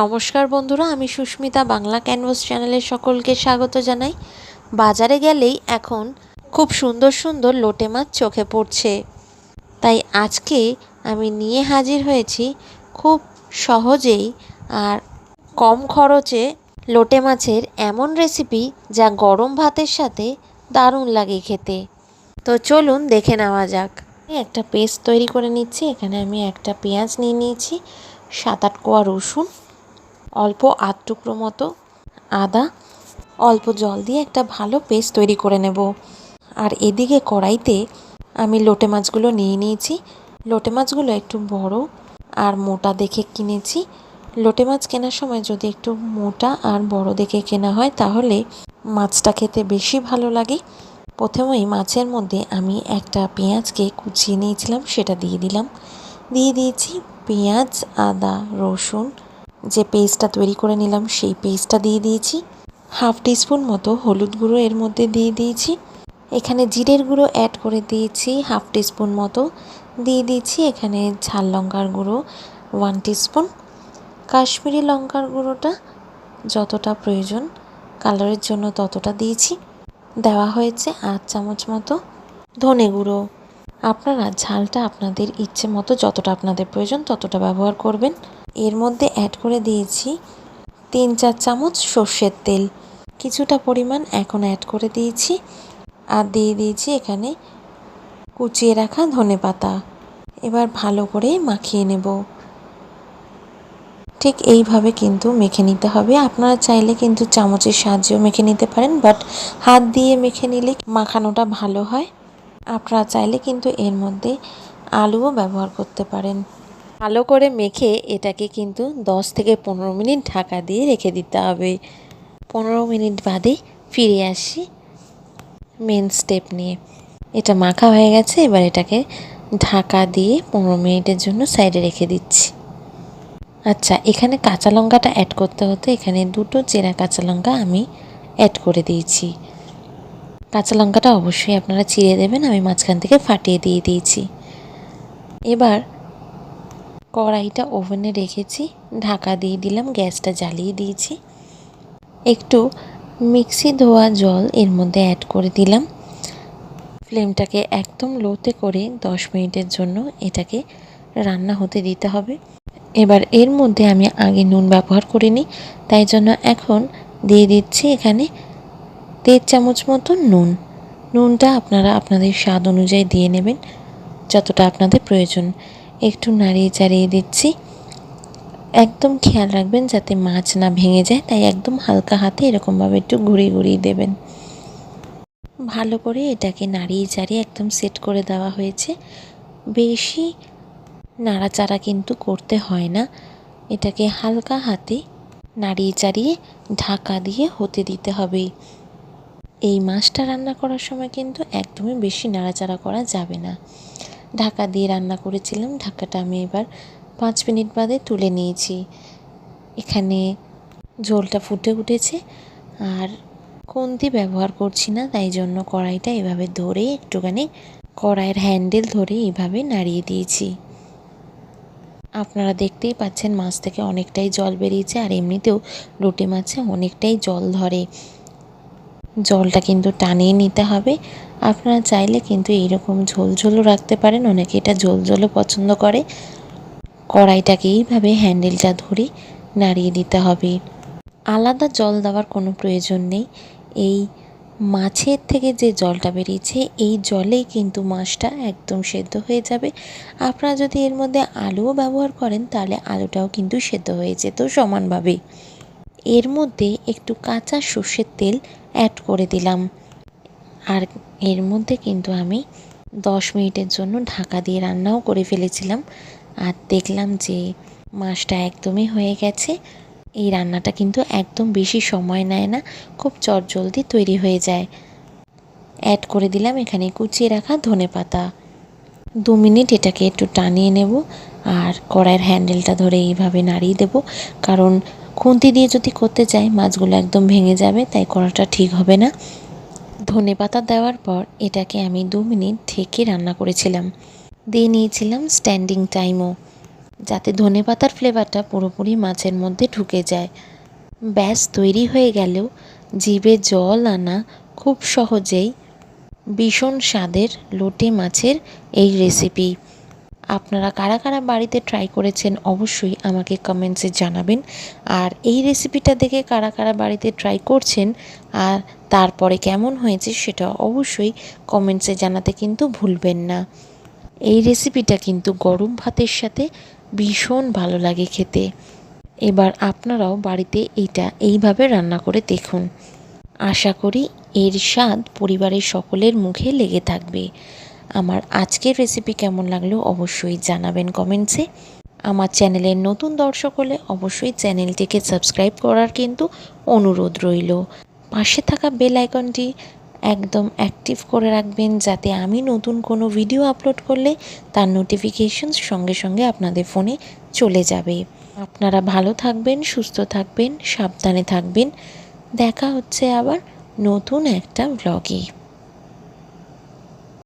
নমস্কার বন্ধুরা, আমি সুস্মিতা বাংলা ক্যানভাস চ্যানেলের সকলকে স্বাগত জানাই। বাজারে গেলেই এখন খুব সুন্দর সুন্দর লোটে মাছ চোখে পড়ছে। তাই আজকে আমি নিয়ে হাজির হয়েছি খুব সহজেই আর কম খরচে লোটে মাছের এমন রেসিপি যা গরম ভাতের সাথে দারুণ লাগে খেতে। তো চলুন দেখে নেওয়া যাক। একটা পেস্ট তৈরি করে নিচ্ছি, এখানে আমি একটা পেঁয়াজ নিয়ে নিয়েছি, সাত আট কোয়া রসুন অল্প আধ টুকরো মতো আদা, অল্প জল দিয়ে একটা ভালো পেস্ট তৈরি করে নেব। আর এদিকে কড়াইতে আমি লোটে মাছগুলো নিয়ে নিয়েছি। লোটে মাছগুলো একটু বড় আর মোটা দেখে কিনেছি। লোটে মাছ কেনার সময় যদি একটু মোটা আর বড় দেখে কেনা হয়, তাহলে মাছটা খেতে বেশি ভালো লাগে। প্রথমেই মাছের মধ্যে আমি একটা পেঁয়াজকে কুচিয়ে নিয়েছিলাম, সেটা দিয়ে দিলাম। দিয়ে দিয়েছি পেঁয়াজ, আদা, রসুন যে পেস্টটা তৈরি করে নিলাম, সেই পেস্টটা দিয়ে দিয়েছি। হাফ টিস্পুন মতো হলুদ গুঁড়ো এর মধ্যে দিয়ে দিয়েছি। এখানে জিরের গুঁড়ো অ্যাড করে দিয়েছি, হাফ টিস্পুন মতো। দিয়ে দিয়েছি এখানে ঝাল লঙ্কার গুঁড়ো ওয়ান টিস্পুন কাশ্মীরি লঙ্কার গুঁড়োটা যতটা প্রয়োজন কালারের জন্য ততটা দিয়েছি। দেওয়া হয়েছে আধ চামচ মতো ধনে গুঁড়ো। আপনারা ঝালটা আপনাদের ইচ্ছে মতো যতটা আপনাদের প্রয়োজন ততটা ব্যবহার করবেন। এর মধ্যে অ্যাড করে দিয়েছি তিন চার চামচ সর্ষের তেল। কিছুটা পরিমাণ এখন অ্যাড করে দিয়েছি আর দিয়ে দিয়েছি এখানে কুচিয়ে রাখা ধনে পাতা। এবার ভালো করে মাখিয়ে নেব। ঠিক এইভাবে কিন্তু মেখে নিতে হবে। আপনারা চাইলে কিন্তু চামচের সাহায্যেও মেখে নিতে পারেন বাট হাত দিয়ে মেখে নিলে মাখানোটা ভালো হয়। আপনারা চাইলে কিন্তু এর মধ্যে আলুও ব্যবহার করতে পারেন। ভালো করে মেখে এটাকে কিন্তু দশ থেকে পনেরো মিনিট ঢাকা দিয়ে রেখে দিতে হবে। পনেরো মিনিট বাদে ফিরে আসি মেন স্টেপ নিয়ে। এটা মাখা হয়ে গেছে, এবার এটাকে ঢাকা দিয়ে পনেরো মিনিটের জন্য সাইডে রেখে দিচ্ছি। আচ্ছা এখানে কাঁচা লঙ্কাটা অ্যাড করতে হতো, এখানে দুটো চেরা কাঁচা লঙ্কা আমি অ্যাড করে দিয়েছি। কাঁচা লঙ্কাটা অবশ্যই আপনারা চিড়ে দেবেন, আমি মাঝখান থেকে ফাটিয়ে দিয়ে দিয়েছি। এবার কড়াইটা ওভেনে রেখেছি, ঢাকা দিয়ে দিলাম, গ্যাসটা জ্বালিয়ে দিয়েছি। একটু মিক্সি ধোয়া জল এর মধ্যে অ্যাড করে দিলাম। ফ্লেমটাকে একদম লোতে করে দশ মিনিটের জন্য এটাকে রান্না হতে দিতে হবে। এবার এর মধ্যে আমি আগে নুন ব্যবহার করিনি, তাই জন্য এখন দিয়ে দিচ্ছি এখানে দেড় চামচ মতো নুন। নুনটা আপনারা আপনাদের স্বাদ অনুযায়ী দিয়ে নেবেন, যতটা আপনাদের প্রয়োজন। একটু নাড়িয়ে চাড়িয়ে দিচ্ছি। একদম খেয়াল রাখবেন যাতে মাছ না ভেঙে যায়, তাই একদম হালকা হাতে এরকমভাবে একটু ঘুরিয়ে ঘুরিয়ে দেবেন। ভালো করে এটাকে নাড়িয়ে চাড়িয়ে একদম সেট করে দেওয়া হয়েছে। বেশি নাড়াচাড়া কিন্তু করতে হয় না। এটাকে হালকা হাতে নাড়িয়ে চাড়িয়ে ঢাকা দিয়ে হতে দিতে হবে। এই মাছটা রান্না করার সময় কিন্তু একদমই বেশি নাড়াচাড়া করা যাবে না। ঢাকা দিয়ে রান্না করেছিলাম। ঢাকাটা আমি এবার পাঁচ মিনিট বাদে তুলে নিয়েছি। এখানে ঝোলটা ফুটে উঠেছে আর খুন্তি ব্যবহার করছি না, তাই জন্য কড়াইটা এভাবে ধরে একটুখানি কড়াইয়ের হ্যান্ডেল ধরে এভাবে নাড়িয়ে দিয়েছি। আপনারা দেখতেই পাচ্ছেন মাছ থেকে অনেকটাই জল বেরিয়েছে আর এমনিতেও লোটে মাছে অনেকটাই জল ধরে। জলটা কিন্তু টানিয়ে নিতে হবে। আপনারা চাইলে কিন্তু এইরকম ঝোল ঝোলও রাখতে পারেন, অনেকে এটা ঝোল ঝোলও পছন্দ করে। কড়াইটাকে এইভাবে হ্যান্ডেলটা ধরে, নাড়িয়ে দিতে হবে। আলাদা জল দেওয়ার কোনো প্রয়োজন নেই। এই মাছের থেকে যে জলটা বেরিয়েছে, এই জলেই কিন্তু মাছটা একদম সেদ্ধ হয়ে যাবে। আপনারা যদি এর মধ্যে আলুও ব্যবহার করেন, তাহলে আলুটাও কিন্তু সেদ্ধ হয়ে যেত সমানভাবে। এর মধ্যে একটু কাঁচা সর্ষের তেল অ্যাড করে দিলাম। আর এর মধ্যে কিন্তু আমি দশ মিনিটের জন্য ঢাকা দিয়ে রান্নাও করে ফেলেছিলাম। আর দেখলাম যে মাছটা একদমই হয়ে গেছে। এই রান্নাটা কিন্তু একদম বেশি সময় নেয় না, খুব চটজলদি তৈরি হয়ে যায়। অ্যাড করে দিলাম এখানে কুচিয়ে রাখা ধনে পাতা। দু মিনিট এটাকে একটু টানিয়ে নেব, আর কড়াইয়ের হ্যান্ডেলটা ধরে এইভাবে নাড়িয়ে দেব। কারণ খুন্তি দিয়ে যদি করতে যাই মাছগুলো একদম ভেঙে যাবে, তাই করাটা ঠিক হবে না। ধনে পাতা দেওয়ার পর এটাকে আমি দু মিনিট ঢেকে রান্না করেছিলাম। দিয়ে নিয়েছিলাম স্ট্যান্ডিং টাইমও যাতে ধনেপাতার ফ্লেভারটা পুরোপুরি মাছের মধ্যে ঢুকে যায়। ব্যাস, তৈরি হয়ে গেলেও জিভে জল আনা খুব সহজেই ভীষণ স্বাদের লোটে মাছের এই রেসিপি আপনারা কারা কারা বাড়িতে ট্রাই করেছেন অবশ্যই আমাকে কমেন্টসে জানাবেন। আর এই রেসিপিটা দেখে কারা কারা বাড়িতে ট্রাই করছেন আর তারপরে কেমন হয়েছে সেটা অবশ্যই কমেন্টসে জানাতে কিন্তু ভুলবেন না। এই রেসিপিটা কিন্তু গরম ভাতের সাথে ভীষণ ভালো লাগে খেতে। এবার আপনারাও বাড়িতে এইটা এইভাবে রান্না করে দেখুন। আশা করি এর স্বাদ পরিবারের সকলের মুখে লেগে থাকবে। আমার আজকের রেসিপি কেমন লাগল অবশ্যই জানাবেন কমেন্টসে আমার চ্যানেলের নতুন দর্শক হলে অবশ্যই চ্যানেলটিকে সাবস্ক্রাইব করার কিন্তু অনুরোধ রইল। পাশে থাকা বেল আইকনটি একদম অ্যাক্টিভ করে রাখবেন যাতে আমি নতুন কোনো ভিডিও আপলোড করলে তার নোটিফিকেশন সঙ্গে সঙ্গে আপনাদের ফোনে চলে যাবে। আপনারা ভালো থাকবেন, সুস্থ থাকবেন, সাবধানে থাকবেন। দেখা হচ্ছে আবার নতুন একটা ব্লগে